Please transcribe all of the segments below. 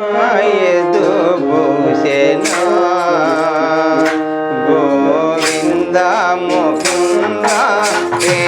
ఎదు భూషణ గోవింద ముకుంద హే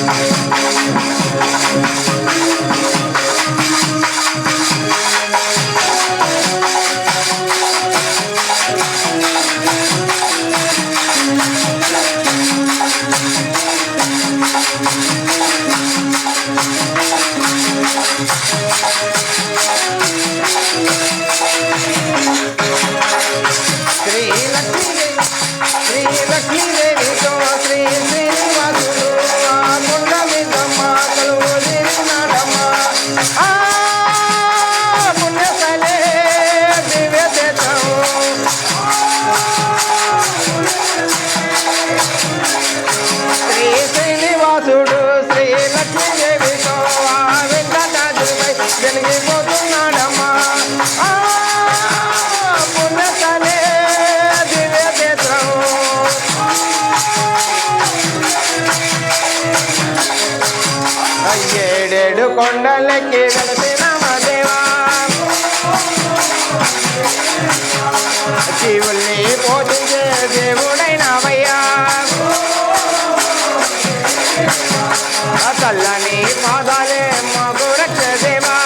Thank you. காட்சி உள்ளே போதுங்க தேவுடை நவையா கல்லணி மாதாலே மகுரச்ச தேவா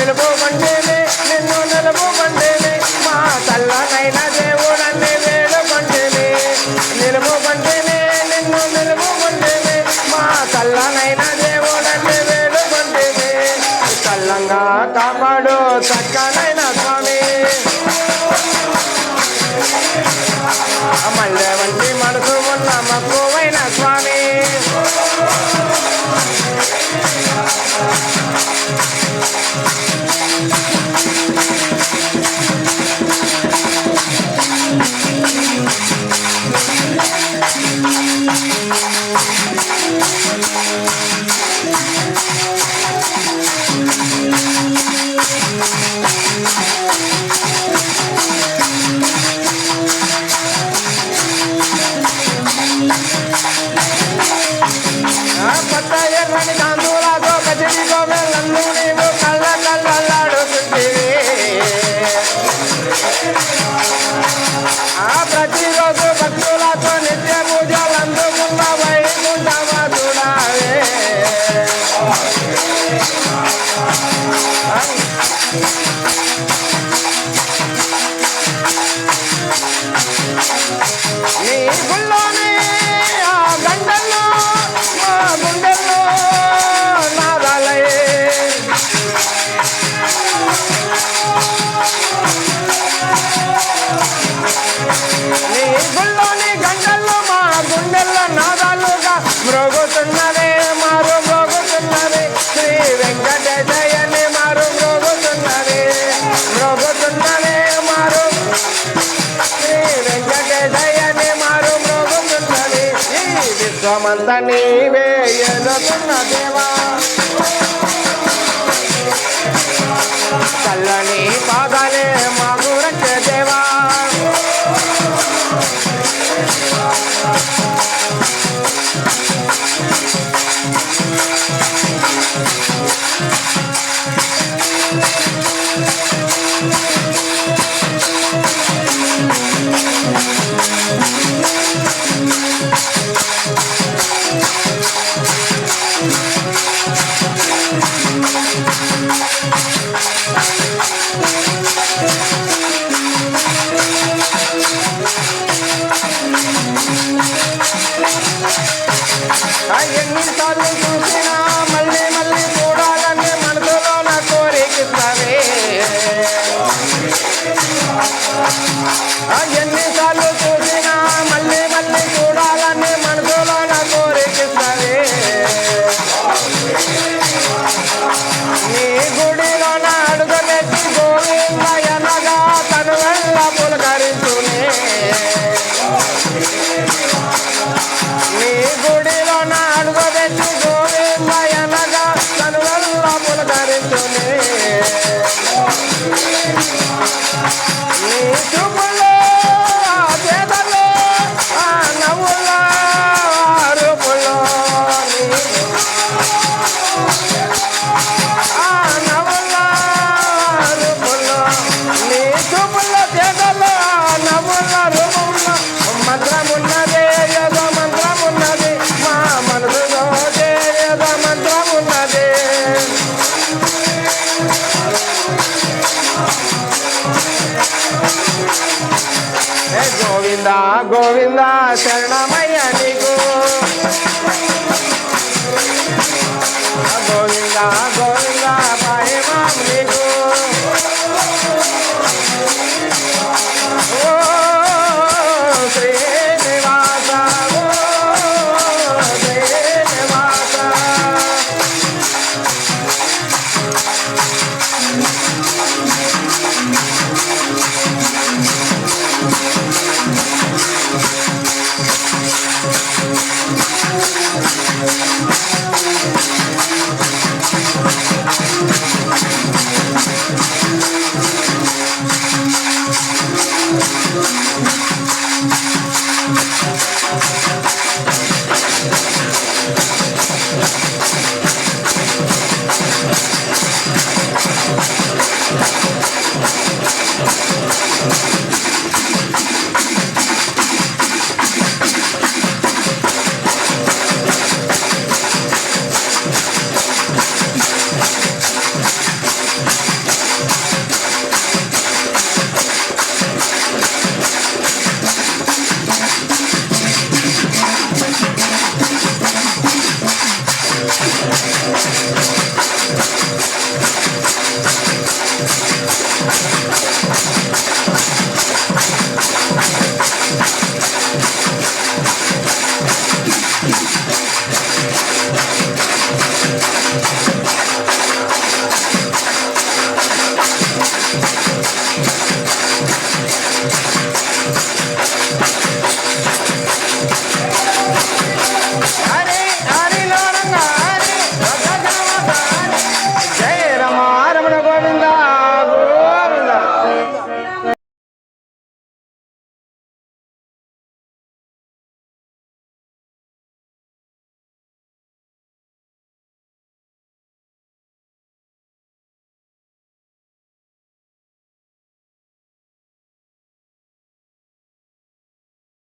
నిలుపుకుంటేనే నిన్ను నిలుపుకుంటేనే మా తల్లనైనా దేవుడన్ని వేడుకుంటేనే. నిలుపుకుంటేనే నిన్ను నిలుపుకుంటేనే మా తల్లనైనా దేవుడన్ని వేడుకుంటేనే. తల్లంగా కాపాడు చక్కనైన స్వామి. మళ్ళీ వంటి మనసు ఉన్న మక్కువ శోధ నీవే ఎదుగున్న దేవా. చల్లని బాధలే మాకు రక్ష దేవా. ఎన్నిసార్లు చూసినా మళ్ళీ మళ్ళీ గోవింద గోవింద శరణమయ్య నీకు. గోవింద గోవింద.